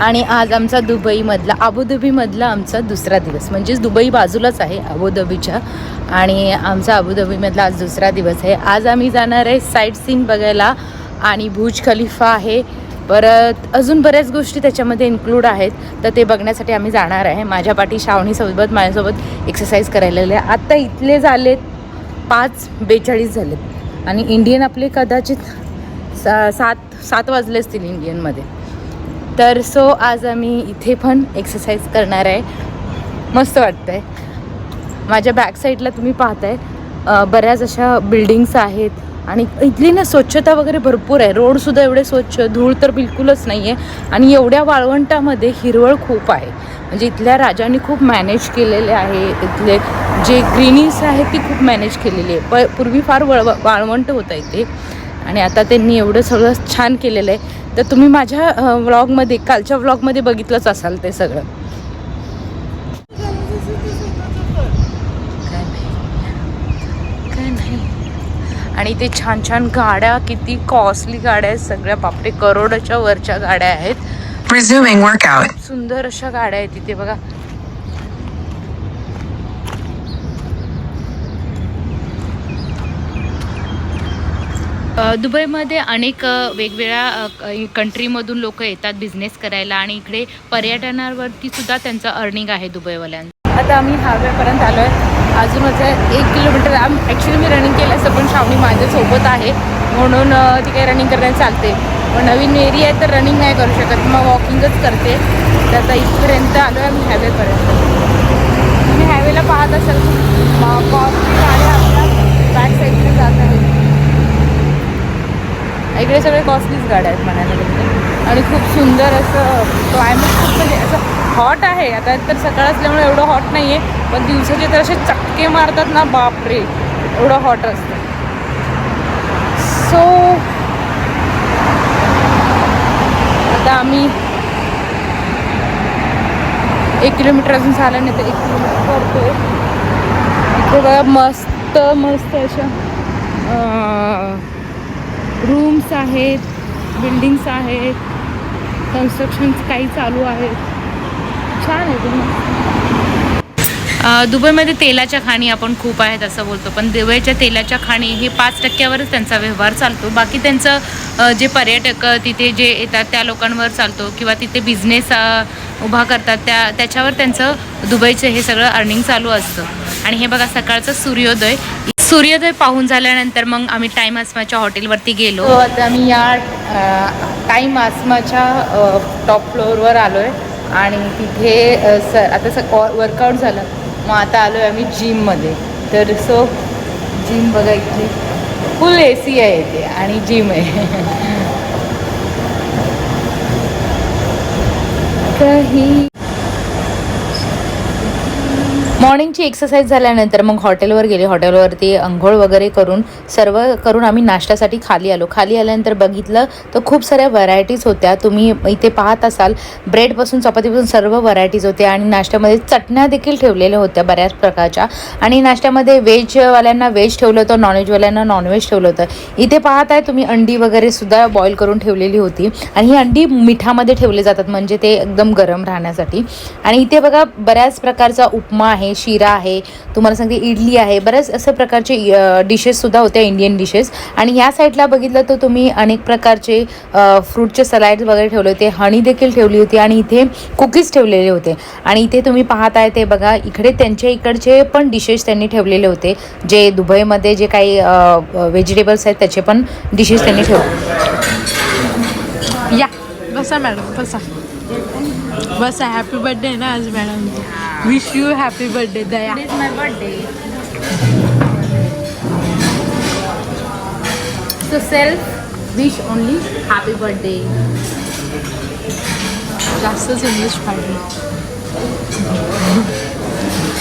आणि आज आमचा दुबईमधला अबुधाबीमधला आमचा दुसरा दिवस. म्हणजेच दुबई बाजूलाच आहे अबुधाबीच्या आणि आमचा अबुधाबीमधला आज दुसरा दिवस आहे. आज आम्ही जाणार आहे साईट सीन बघायला आणि भुज खलिफा आहे. परत अजून बऱ्याच गोष्टी त्याच्यामध्ये इन्क्लूड आहेत. तर ते बघण्यासाठी आम्ही जाणार आहे. माझ्या पाठी श्रावणीसोबत माझ्यासोबत एक्सरसाइज करायला आत्ता इथले झालेत पाच बेचाळीस झालेत. आणि इंडियन आपले कदाचित सा सात सात वाजले असतील इंडियनमध्ये तर सो आज आम्ही इथे पण एक्सरसाइज करणार आहे. मस्त वाटतं आहे माझ्या बॅक साईडला तुम्ही पाहताय बऱ्याच अशा बिल्डिंग्स आहेत आणि इथली ना स्वच्छता वगैरे भरपूर आहे. रोडसुद्धा एवढे स्वच्छ धूळ तर बिलकुलच नाही आहे आणि एवढ्या वाळवंटामध्ये हिरवळ खूप आहे. म्हणजे इथल्या राजांनी खूप मॅनेज केलेले आहे. इथले जे ग्रीनीस आहेत ती खूप मॅनेज केलेली आहे. प पूर्वी फार वळ वाळवंट होता इथे. आणि आता त्यांनी एवढं सगळं छान केलेलं आहे. तर तुम्ही माझ्या व्लॉगमध्ये कालच्या व्लॉगमध्ये बघितलंच असाल ते सगळं. आणि ते छान छान गाड्या किती कॉस्टली गाड्या आहेत सगळ्या. बापरे करोडाच्या वरच्या गाड्या आहेत. सुंदर अशा गाड्या आहेत तिथे बघा. दुबईमध्ये अनेक वेगवेगळ्या कंट्रीमधून लोक येतात बिझनेस करायला आणि इकडे पर्यटनावरती सुद्धा त्यांचं अर्निंग आहे दुबईवाल्यांचं. आता आम्ही हायवेपर्यंत आलो आहे अजून माझं एक किलोमीटर आम ॲक्च्युली मी रनिंग केलं असं पण श्रावणी माझ्यासोबत आहे. म्हणून ती काही रनिंग करायला चालते. पण नवीन एरिया आहे तर रनिंग नाही करू शकत. मग वॉकिंगच करते. तर आता इथपर्यंत आलो आहे आम्ही हायवेपर्यंत तुम्ही हायवेला पाहत असाल. कॉस्टली गाड्या आपल्या बॅक साईडने जात आहेत इकडे सगळे कॉस्टलीच गाड्या आहेत म्हणायला आणि खूप सुंदर असं क्लायमेट खूप म्हणजे असं हॉट आहे. आता तर सकाळ असल्यामुळे एवढं हॉट नाही आहे पण दिवसाचे तर असे चक्के मारतात ना बापरे! एवढं हॉट असतं. सो आता आम्ही एक किलोमीटर अजून झालं नाही तर एक किलोमीटर करतोय इथे बघा मस्त मस्त अशा रूम्स आहेत बिल्डिंग्स आहेत कन्स्ट्रक्शन काही चालू आहेत. छान आहे तुम्ही दुबईमध्ये तेलाच्या खाणी आपण खूप आहेत असं बोलतो पण दुबईच्या तेलाच्या खाणी हे पाच टक्क्यावरच त्यांचा व्यवहार चालतो. बाकी त्यांचं जे पर्यटक तिथे जे येतात त्या लोकांवर चालतो किंवा तिथे बिझनेस उभा करतात त्या त्याच्यावर त्यांचं दुबईचं हे सगळं अर्निंग चालू असतं. आणि हे बघा सकाळचं सूर्योदय. सूर्योदय पाहून झाल्यानंतर मग आम्ही टाईम आसमाच्या हॉटेलवरती गेलो. हो, आता आम्ही या टाईम आसमाच्या टॉप फ्लोअरवर आलो आहे आणि तिथे स आता स वर्कआउट झालं. मग आता आलो आहे आम्ही जिममध्ये तर सो जिम बघा इथे. फुल ए सी आहे इथे आणि जिम आहे. काही मॉर्निंगची एक्सरसाइज झाल्यानंतर मग हॉटेलवर गेले. हॉटेलवरती अंघोळ वगैरे करून सर्व करून आम्ही नाश्त्यासाठी खाली आलो. खाली आल्यानंतर बघितलं तर खूप साऱ्या व्हरायटीज होत्या. तुम्ही इथे पाहत असाल ब्रेडपासून चपातीपासून सर्व व्हरायटीज होत्या आणि नाश्त्यामध्ये चटण्या देखील ठेवलेल्या होत्या बऱ्याच प्रकारच्या. आणि नाश्त्यामध्ये व्हेजवाल्यांना व्हेज ठेवलं होतं नॉनव्हेजवाल्यांना नॉनव्हेज ठेवलं होतं. इथे पाहत आहे तुम्ही अंडी वगैरे सुद्धा बॉईल करून ठेवलेली होती. आणि ही अंडी मिठामध्ये ठेवले जातात म्हणजे ते एकदम गरम राहण्यासाठी. आणि इथे बघा बऱ्याच प्रकारचा उपमा आहे. शिरा आहे तुम्हाला सांगते इडली आहे बऱ्याच अशा प्रकारचे डिशेससुद्धा होत्या इंडियन डिशेस आणि या साईडला बघितलं तर तुम्ही अनेक प्रकारचे फ्रूटचे सलाड वगैरे ठेवले होते हनी देखील ठेवली होती आणि इथे कुकीज ठेवलेले होते. आणि इथे तुम्ही पाहताय ते बघा इकडे त्यांच्या इकडचे पण डिशेस त्यांनी ठेवलेले होते जे दुबईमध्ये जे काही व्हेजिटेबल्स आहेत त्याचे पण डिशेस त्यांनी ठेवले. या बसा मॅडम बसा. बसा हॅपी बर्थडे ना आज madam wish you happy birthday Daya. Is my birthday so self wish only happy birthday जास्तच इंग्लिश पाहिजे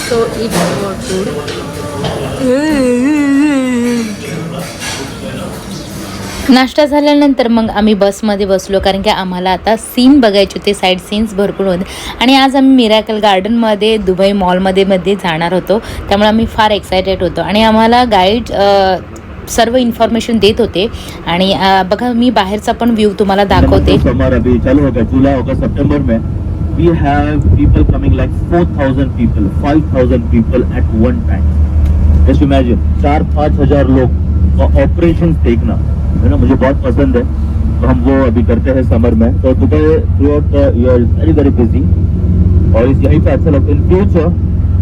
सो इट युअर फूड नाश्ता झाल्यानंतर मग आम्ही बसमध्ये बसलो कारण की आम्हाला आता सीन बघायचे होते साईड सीन्स भरपूर होते. आणि आज आम्ही मिराकल गार्डनमध्ये दुबई मॉलमध्ये मध्ये जाणार होतो. त्यामुळे आम्ही फार एक्सायटेड होतो. आणि आम्हाला गाईड सर्व इन्फॉर्मेशन देत होते. आणि बघा मी बाहेरचा पण व्ह्यू तुम्हाला दाखवते. सितंबर में we have people coming like 4000 people 5000 people at one time just imagine चार पाँच हजार लोग ऑपरेशन देखना. है ना मुझे बहुत पसंद है। तो हम वो अभी करते हैं समर में। तो Dubai throughout year very very busy और इस यहीं पे अच्छा लगता in future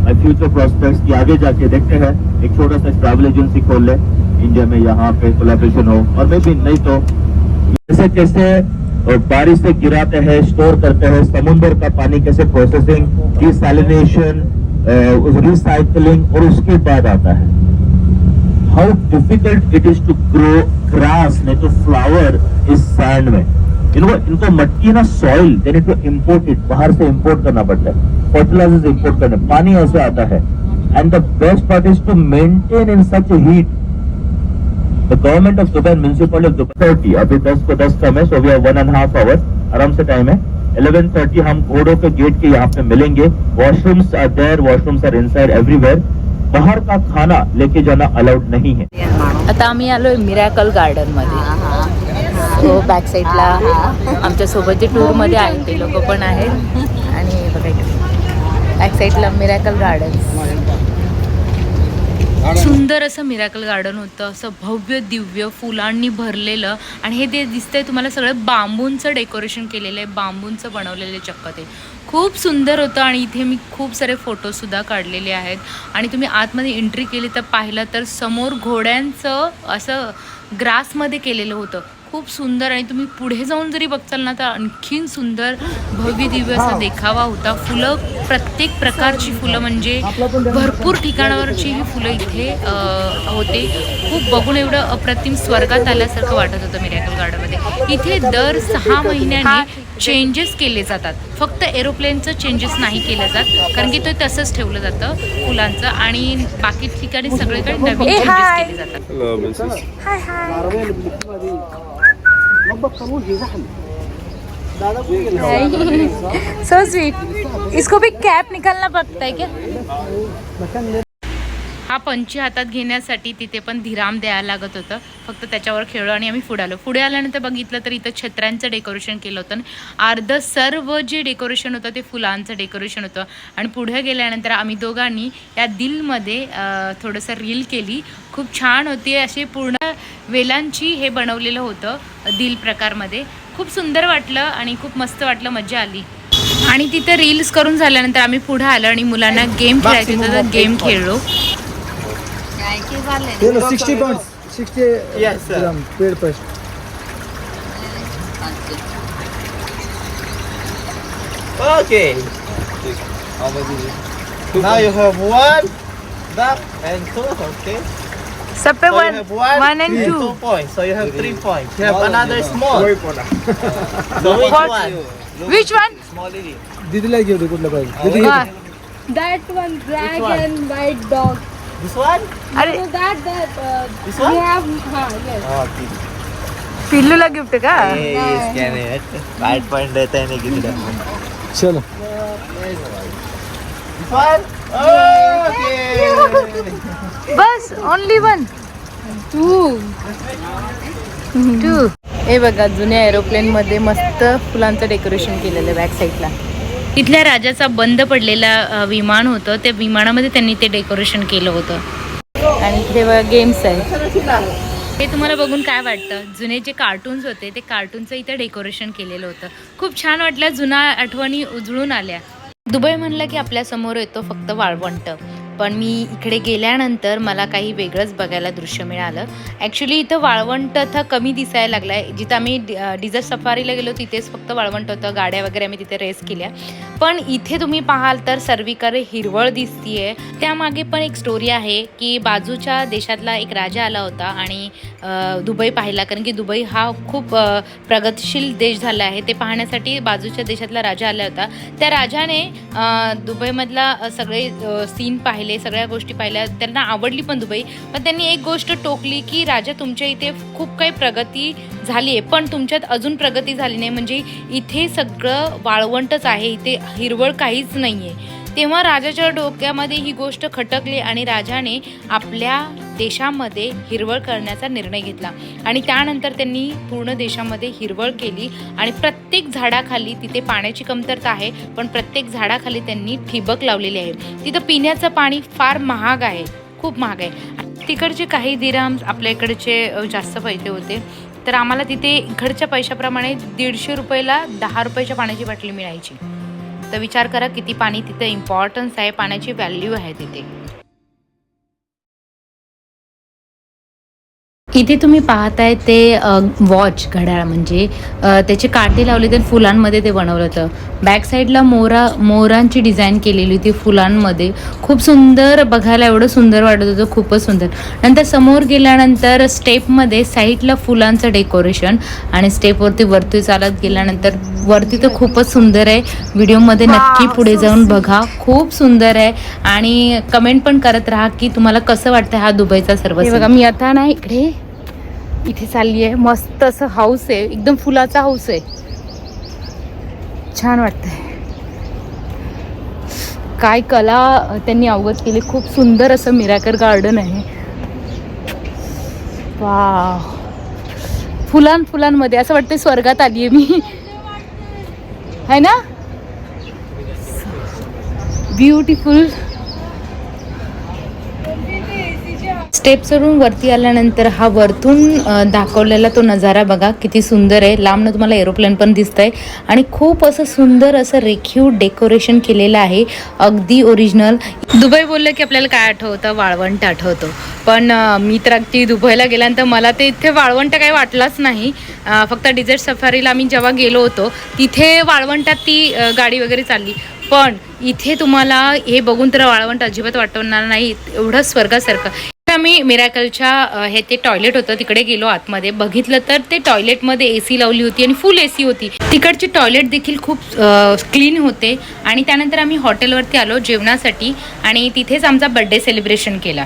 my future prospects की आगे जाके देखते हैं। एक छोटा सा ट्रैवल एजेंसी खोल ले। इंडिया में यहाँ पे कोलेब्रेशन हो। और मे भी नहीं तो कैसे कैसे अ, बारिश से गिराते हैं स्टोर करते हैं समुद्र का पानी कैसे प्रोसेसिंग डिसैलिनेशन रिसाइकलिंग और उसके बाद आता है। How difficult it is to grow grass नहीं तो फ्लावर इस सैंड में। इनको इनको मटकी ना soil then it import it बाहर से इम्पोर्ट करना पड़ता है। फर्टिलाइजर्स इम्पोर्ट करने, पानी ऐसे आता है। And the best part is to maintain in such heat the government of Dubai municipal of Dubai thirty अभी दस को दस कम है so we one and half hour आराम से टाइम है। इलेवन थर्टी हम घोड़ों के गेट के यहाँ पे मिलेंगे। Washrooms are there washrooms are inside everywhere बाहर का खाना लेके जाना अलाउड नहीं है। आता आम्ही आलो आहे मिरॅकल गार्डनमध्ये तो बॅक साईडला आमच्यासोबत जे टूरमध्ये आहे ते लोक पण आहेत. आणि बघा इकडे. बॅक साईडला मिरॅकल गार्डन सुंदर असं मिरॅकल गार्डन होतं असं भव्य दिव्य फुलांनी भरलेलं आणि हे ते दिसतंय तुम्हाला सगळं बांबूंचं डेकोरेशन केलेलं आहे बांबूंचं बनवलेले चक्क ते. खूप सुंदर होतं आणि इथे मी खूप सारे फोटोसुद्धा काढलेले आहेत. आणि तुम्ही आतमध्ये एंट्री केली तर पाहिलं तर समोर घोड्यांचं असं ग्रासमध्ये केलेलं होतं. खूप सुंदर आणि तुम्ही पुढे जाऊन जरी बघचाल ना तर आणखीन सुंदर भव्य दिव्य असा देखावा होता. फुलं प्रत्येक प्रकारची फुलं म्हणजे भरपूर ठिकाणावरची ही फुलं इथे होते. खूप बघून एवढं अप्रतिम स्वर्गात आल्यासारखं वाटत होतं मिरॅकल गार्डनमध्ये. इथे दर सहा महिन्याने चेंजेस केले जातात. फक्त एरोप्लेनचं चेंजेस नाही केलं जात कारण की ते तसंच ठेवलं जातं फुलांचं आणि बाकी ठिकाणी सगळीकडे नवीन चेंजेस केले जातात. Hello, Mrs. सो स्वीट इसको भी कैप निकालना पड़ता है क्या? हा पंची हातात घेण्यासाठी तिथे पण धिराम द्यायला लागत होतं. फक्त त्याच्यावर खेळलो आणि आम्ही पुढे आलो. पुढे आल्यानंतर बघितलं तर इथं छत्र्यांचं डेकोरेशन केलं होतं अर्ध सर्व जे डेकोरेशन होतं ते फुलांचं डेकोरेशन होतं. आणि पुढे गेल्यानंतर आम्ही दोघांनी या दिलमध्ये थोडंसं रील केली. खूप छान होती. अशी पूर्ण वेलांची हे बनवलेलं होतं दिल प्रकारमध्ये. खूप सुंदर वाटलं आणि खूप मस्त वाटलं मजा आली. आणि तिथं रील्स करून झाल्यानंतर आम्ही पुढे आलो आणि मुलांना गेम खेळायचं होतं तर गेम खेळलो. You know, 60 pounds, 60 gram paid price. Okay. Now you have one, that and two, okay? Sape so one, you have one, and two. points, so you have three points. You have another small. which one? Which one? Small lady. Did you like you? Good oh, luck. That one, dragon white dog. This one? अरे So that that uh, This we one? have huh, yes. Oh, okay. पिल्लूला gift का Hey, scan it. Right point देता है नहीं किसी का. चलो This one? Okay. बस ओनली वन Two. टू हे बघा जुन्या एरोप्लेनमध्ये मस्त फुलांचं डेकोरेशन केलेलं आहे बॅक साईडला इथल्या राजाचा बंद पडलेला विमान होतं. त्या विमानामध्ये त्यांनी ते डेकोरेशन केलं होतं. आणि इथे गेम्स आहे हे तुम्हाला बघून काय वाटतं? जुने जे कार्टून्स होते ते कार्टूनचं इथं डेकोरेशन केलेलं होतं. खूप छान वाटलं जुना आठवणी उजळून आल्या. दुबई म्हणलं की आपल्यासमोर येतो फक्त वाळवंट. पण मी इकडे गेल्यानंतर मला काही वेगळंच बघायला दृश्य मिळालं. ॲक्च्युली इथं वाळवंट आता कमी दिसायला लागला आहे जिथं आम्ही डिझर्ट सफारीला गेलो तिथेच फक्त वाळवंट होतं. गाड्या वगैरे आम्ही तिथे रेस केल्या. पण इथे तुम्ही पाहाल तर सर्वीकडे हिरवळ दिसतीये. त्यामागे पण एक स्टोरी आहे की बाजूच्या देशातला एक राजा आला होता आणि दुबई पाहिला. कारण की दुबई हा खूप प्रगतशील देश झाला आहे. ते पाहण्यासाठी बाजूच्या देशातला राजा आला होता. त्या राजाने दुबईमधला सगळे सीन पाहिले. सगळ्या गोष्टी पाहिल्या. त्यांना आवडली पण दुबई. पण त्यांनी एक गोष्ट टोकली की राजा तुमच्या इथे खूप काही प्रगती झाली आहे पण तुमच्यात अजून प्रगती झाली नाही. म्हणजे इथे सगळं वाळवंटच आहे. इथे हिरवळ काहीच नाही आहे तेव्हा राजाच्या डोक्यामध्ये ही गोष्ट खटकली आणि राजाने आपल्या देशामध्ये हिरवळ करण्याचा निर्णय घेतला. आणि त्यानंतर त्यांनी पूर्ण देशामध्ये हिरवळ केली आणि प्रत्येक झाडाखाली तिथे पाण्याची कमतरता आहे पण प्रत्येक झाडाखाली त्यांनी ठिबक लावलेली आहे. तिथं पिण्याचं पाणी फार महाग आहे खूप महाग आहे. तिकडचे काही दिराम आपल्या इकडचे जास्त पैसे होते. तर आम्हाला तिथे इकडच्या पैशाप्रमाणे दीडशे रुपयाला दहा रुपयाच्या पाण्याची बाटली मिळायची. तर विचार करा किती पाणी तिथे इम्पॉर्टन्स आहे पाण्याची व्हॅल्यू आहे तिथे. इथे तुम्ही पाहताय ते वॉच घड्याळ म्हणजे त्याचे काटे लावले ते फुलांमध्ये ते बनवलं होतं. बॅक साईडला मोरा मोरांची डिझाईन केलेली होती फुलांमध्ये. खूप सुंदर बघायला एवढं सुंदर वाटत होतं खूपच सुंदर. नंतर समोर गेल्यानंतर स्टेपमध्ये साईडला फुलांचं डेकोरेशन आणि स्टेपवरती वरती चालत गेल्यानंतर वरती तर खूपच सुंदर आहे. व्हिडिओमध्ये नक्की पुढे जाऊन बघा. खूप सुंदर आहे. आणि कमेंट पण करत राहा की तुम्हाला कसं वाटतं हा दुबईचा सर्व बघा मी आता ना इकडे. इथे चालली आहे. मस्त असं हाऊस आहे. एकदम फुलाचा हाऊस आहे. छान वाटतंय. काय कला त्यांनी अवगत केली. खूप सुंदर असं मिराकर गार्डन आहे. वा फुलां फुलांमध्ये असं वाटतं स्वर्गात आली आहे मी. है ना? ब्युटिफुल स्टेप चढून वरती आल्यानंतर हा वरतून दाखवलेला तो नजारा बघा किती सुंदर आहे. लांबनं तुम्हाला एरोप्लेन पण दिसत आहे आणि खूप असं सुंदर असं रेखीव डेकोरेशन केलेलं आहे. अगदी ओरिजिनल दुबई बोललं की आपल्याला काय आठवतं? वाळवंट आठवतं. पण मी तर अगदी दुबईला गेल्यानंतर मला ते इथे वाळवंट काही वाटलाच नाही. फक्त डिझर्ट सफारीला आम्ही जेव्हा गेलो होतो तिथे वाळवंटात ती गाडी वगैरे चालली. पण इथे तुम्हाला हे बघून तर वाळवंट अजिबात वाटवणार नाही. एवढं स्वर्गासारखं. आम्ही मिराकलच्या हे ते टॉयलेट होतं तिकडे गेलो आतमध्ये बघितलं तर ते टॉयलेटमध्ये ए सी लावली होती आणि फुल ए सी होती तिकडचे टॉयलेट देखील खूप क्लीन होते आणि त्यानंतर आम्ही हॉटेलवरती आलो जेवणासाठी आणि तिथेच आमचा बड्डे सेलिब्रेशन केला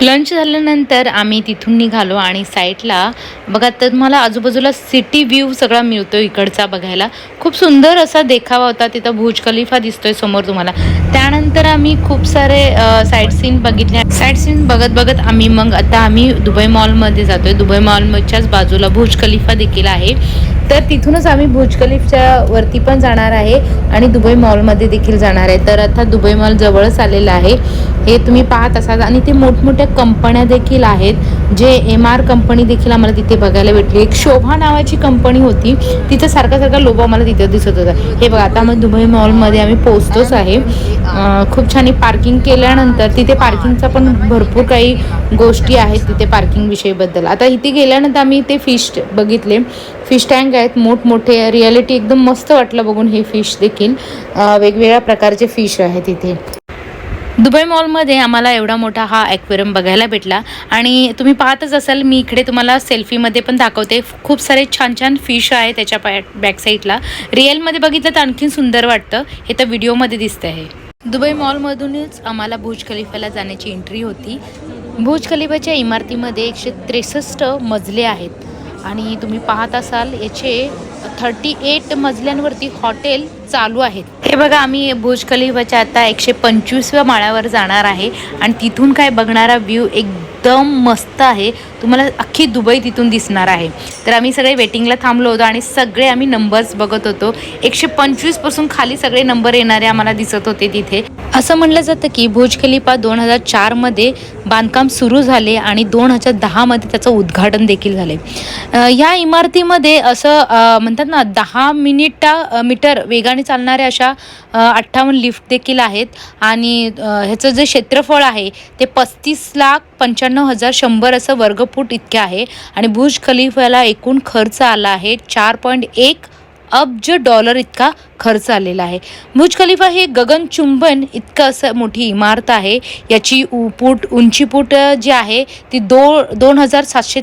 लंच झाल्यानंतर आम्ही तिथून निघालो आणि साईटला बघा तर मला आजूबाजूला सिटी व्ह्यू सगळा मिळतो इकडचा बघायला. खूप सुंदर असा देखावा होता तिथं भुज खलिफा दिसतोय समोर तुम्हाला. त्यानंतर आम्ही खूप सारे साईट सीन बघितले. साईट सीन बघत बघत आम्ही मग आता आम्ही दुबई मॉलमध्ये जातोय. दुबई मॉलच्याच बाजूला भुज खलिफा देखील आहे. तर तिथूनच आम्ही भुज खलिफच्या वरती पण जाणार आहे आणि दुबई मॉलमध्ये देखील जाणार आहे. तर आता दुबई मॉल जवळच आलेलं आहे. हे तुम्ही पाहत असाल आणि ते मोठमोठ्या कंपन्या देखील आहेत. जे एम आर कंपनी देखील आम्हाला तिथे बघायला भेटली. एक शोभा नावाची कंपनी होती. तिथं सारखा सारखा लोबो आम्हाला तिथं दिसत होता. हे बघा आता आम्ही दुबई मॉलमध्ये आम्ही पोचतोच आहे. खूप छान पार्किंग केल्यानंतर तिथे पार्किंगचा पण भरपूर काही गोष्टी आहेत तिथे पार्किंग विषयीबद्दल. आता इथे गेल्यानंतर आम्ही ते फिश बघितले. फिश टँक आहेत. मोठमोठे रियालिटी एकदम मस्त वाटलं बघून हे फिश देखील. वेगवेगळ्या प्रकारचे फिश आहेत इथे. दुबई मॉलमध्ये आम्हाला एवढा मोठा हा ॲक्वेरियम बघायला भेटला. आणि तुम्ही पाहतच असाल मी इकडे तुम्हाला सेल्फीमध्ये पण दाखवते. खूप सारे छान छान फिश आहे त्याच्या पॅ बॅकसाईडला रिअलमध्ये बघितलं तर आणखीन सुंदर वाटतं. हे तर व्हिडिओमध्ये दिसतं आहे दुबई मॉलमधूनच आम्हाला भुज खलिफाला जाण्याची एंट्री होती. भुज खलिफाच्या इमारतीमध्ये एकशे त्रेसष्ट मजले आहेत. आणि तुम्ही पाहत असाल याचे थर्टी एट मजल्यांवरती हॉटेल चालू आहेत. हे बघा आम्ही भुज खलिफाच्या आता एकशे पंचवीसव्या माळ्यावर जाणार आहे आणि तिथून काय बघणारा व्ह्यू एक एकदम मस्त आहे. तुम्हाला अख्खी दुबई तिथून दिसणार आहे. तर आम्ही सगळे वेटिंगला थांबलो होतो आणि सगळे आम्ही नंबर्स बघत होतो. एकशे पंचवीसपासून खाली सगळे नंबर येणारे आम्हाला दिसत होते तिथे. असं म्हणलं जातं की भुज खलिफा दोन हजार चारमध्ये बांधकाम सुरू झाले आणि दोन हजार दहामध्ये त्याचं उद्घाटन देखील झाले. ह्या या इमारतीमध्ये असं म्हणतात ना दहा मिनिटा मीटर वेगाने चालणाऱ्या अशा अठ्ठावन्न लिफ्ट देखील आहेत. आणि ह्याचं जे क्षेत्रफळ आहे ते पस्तीस लाख पंच्याण्णव हजार शंभर असं वर्गफूट इतके आहे. आणि भुज खलिफाला एकूण खर्च आला आहे चार पॉईंट एक अब्ज डॉलर इतका खर्च आलेला आहे. बुर्ज खलिफा हे गगनचुंबन इतकं असं मोठी इमारत आहे. याची पूट उंचीपूट उंची जी आहे ती दो दोन हजार सातशे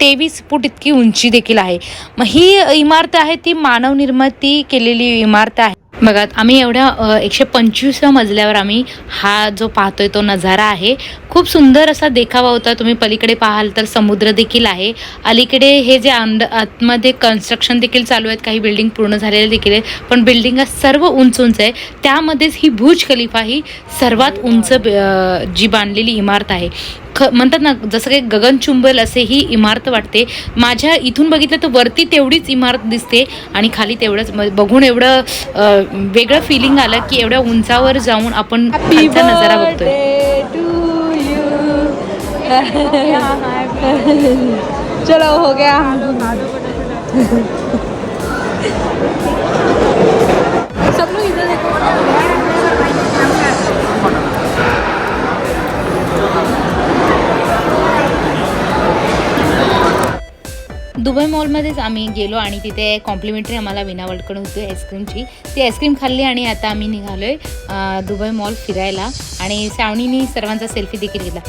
तेवीस फूट इतकी उंची देखील आहे. मग ही इमारत आहे ती मानवनिर्मिती केलेली इमारत आहे. बघा आम्ही एवढ्या एकशे पंचवीसव्या मजल्यावर आम्ही हा जो पाहतोय तो नजारा आहे. खूप सुंदर असा देखावा होता. तुम्ही पलीकडे पाहाल तर समुद्र देखील आहे. अलीकडे हे जे अंद आतमध्ये कन्स्ट्रक्शन देखील चालू आहेत. काही बिल्डिंग पूर्ण झालेले देखील आहेत. पण बिल्डिंग सर्व उंच उंच आहे त्यामध्येच ही भुज खलिफा ही सर्वात उंच जी बांधलेली इमारत आहे. ख म्हणतात ना जसं काही गगनचुंबल असे ही इमारत वाटते. माझ्या इथून बघितलं तर वरती तेवढीच इमारत दिसते आणि खाली तेवढंच. म- बघून एवढं वेगळं फिलिंग आलं की एवढ्या उंचावर जाऊन आपण नजारा बघतोय. चलो हो गया. दुबई मॉलमध्येच आम्ही गेलो आणि तिथे कॉम्प्लिमेंटरी आम्हाला विनावडकडून होती आईस्क्रीमची ती आईस्क्रीम खाल्ली आणि आता आम्ही निघालो आहे दुबई मॉल फिरायला. आणि श्रावणीने सर्वांचा सेल्फी देखील घेतला.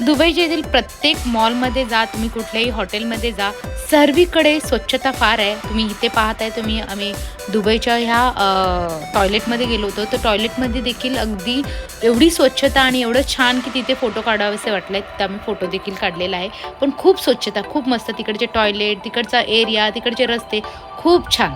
दुबईच्या येथील प्रत्येक मॉलमध्ये जा तुम्ही कुठल्याही हॉटेलमध्ये जा सर्वीकडे स्वच्छता फार आहे. तुम्ही इथे पाहताय तुम्ही आम्ही दुबईच्या ह्या टॉयलेटमध्ये गेलो होतो. तर टॉयलेटमध्ये देखील अगदी एवढी स्वच्छता आणि एवढं छान की तिथे फोटो काढावेसे वाटले तिथं आम्ही फोटो देखील काढलेला आहे. पण खूप स्वच्छता खूप मस्त. तिकडचे टॉयलेट तिकडचा एरिया तिकडचे रस्ते खूप छान.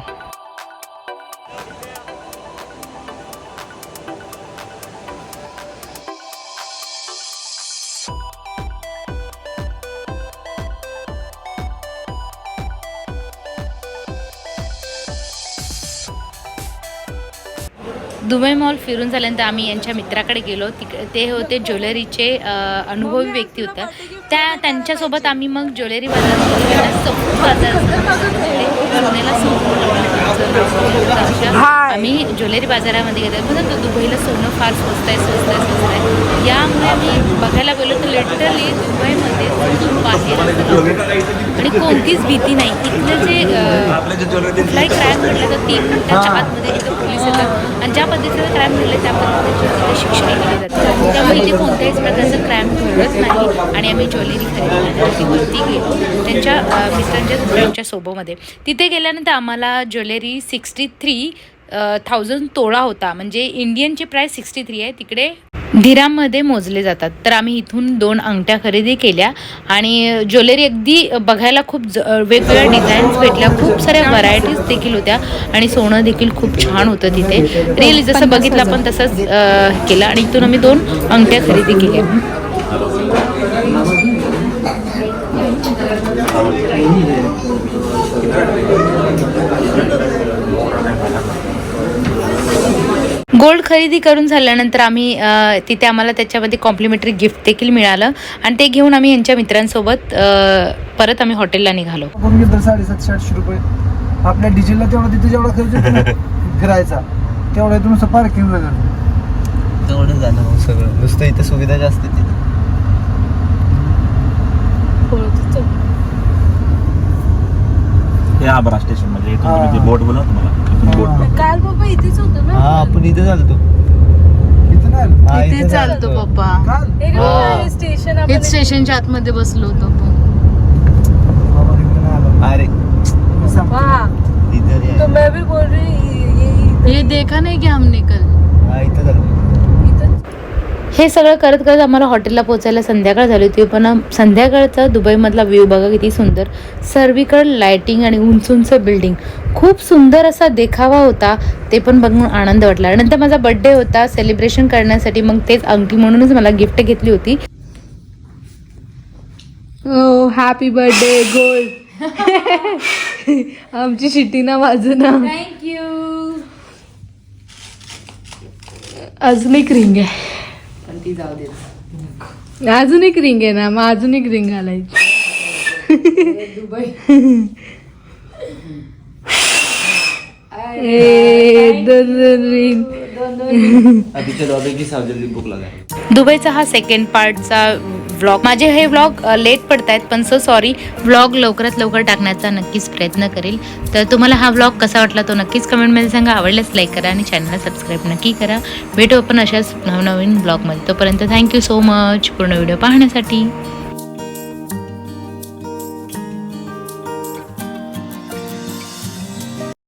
दुबई मॉल फिरून झाल्यानंतर आम्ही यांच्या मित्राकडे गेलो. तिक ते होते ज्वेलरीचे अनुभवी व्यक्ती होत्या त्या त्यांच्यासोबत आम्ही मग ज्वेलरी बाजार नाव होतं. अशा आम्ही ज्वेलरी बाजारामध्ये गेलो. म्हणून तो दुबईला सोनं फार स्वस्त आहे स्वस्त आहे स्वस्त आहे. यामुळे आम्ही बघायला गेलो तर लिटरली दुबईमध्ये बाहेर. आणि कोणतीच भीती नाही. इथलं जे कुठलाही क्राईम घडला तर तीन मिनिटाच्या आतमध्ये इथं येतात आणि ज्या पद्धतीचं क्राईम घडलं त्या पद्धतीचे शिक्षण शिक्षा केली जाते. त्यामुळे इथे कोणत्याच प्रकारचं क्राईम घडत नाही आणि आम्ही ज्वेलरी खरेदी वरती गेलो त्यांच्या मिस्टरांच्या मित्रांच्या दुसऱ्यांच्या सोबमध्ये. तिथे गेल्यानंतर आम्हाला ज्वेलरी सिक्स्टी थ्री थाउजंड तोळा होता. म्हणजे इंडियनची प्राईस सिक्स्टी थ्री आहे. तिकडे धीरामध्ये मोजले जातात. तर आम्ही इथून दोन अंगठ्या खरेदी केल्या आणि ज्वेलरी अगदी बघायला खूप ज वेगवेगळ्या डिझाईन्स भेटल्या. खूप साऱ्या व्हरायटीज देखील होत्या आणि सोनं देखील खूप छान होतं तिथे. रिअली जसं बघितलं आपण तसंच केलं आणि इथून आम्ही दोन अंगठ्या खरेदी केल्या. गोल्ड खरेदी करून झाल्यानंतर आम्ही तिथे आम्हाला त्याच्यामध्ये कॉम्प्लिमेंटरी गिफ्ट देखील मिळालं. आणि ते घेऊन आम्ही यांच्या मित्रांसोबत परत आम्ही हॉटेलला निघालो. साडेसातशे आठशे रुपये. आपल्या डिझेलला तेवढा तिथे जेवढा खर्च फिरायचा तेवढा इथून नुसतं पार्किंग लागलं तेवढं झालं सगळं. नुसतं इथं सुविधा जास्त आहे तिथं. हे आबरा स्टेशन म्हणजे इथून तुम्ही. जे बोट बोला तुम्हाला बोट. काल पप्पा इथेच होतो ना? हा आपण इथं चालतो. इथं चालतो पप्पा. हा. स्टेशन हेच स्टेशनच्या आतमध्ये बसलो होतो आपण. अरे. तो. मैं भी बोल रही हूँ ये देखा नहीं क्या हमने कल? हा इधर हे सगळं करत करत आम्हाला हॉटेलला पोचायला संध्याकाळ झाली होती पण संध्याकाळचा दुबईमधला व्ह्यू बघा किती सुंदर. सर्वीकडे लायटिंग आणि उंच उंच बिल्डिंग खूप सुंदर असा देखावा होता ते पण बघून आनंद वाटला. नंतर माझा बड्डे होता सेलिब्रेशन करण्यासाठी मग तेच अंगठी म्हणूनच मला गिफ्ट घेतली होती. हो हॅपी बर्थडे गोल्ड आमची शिट्टी ना बाजू ना थँक्यू अजून एक रिंग आहे. पण ती जाऊ दे. अजून एक रिंग आहे ना मग अजून एक रिंग घालायची. दुबई. ए, दोन दोन रिंग दुबईचा हा सेकंड पार्टचा व्लॉग माझे हे व्लॉग लेट पडत आहेत पण सो सॉरी व्लॉग लवकरात लवकर टाकण्याचा नक्कीच प्रयत्न करेल. तर तुम्हाला हा व्लॉग कसा वाटला तो नक्कीच कमेंटमध्ये सांगा. आवडल्यास लाईक करा आणि चॅनलला सबस्क्राईब नक्की करा. भेटू आपण अशाच नवनवीन ब्लॉगमध्ये तोपर्यंत थँक्यू सो मच पूर्ण व्हिडिओ पाहण्यासाठी.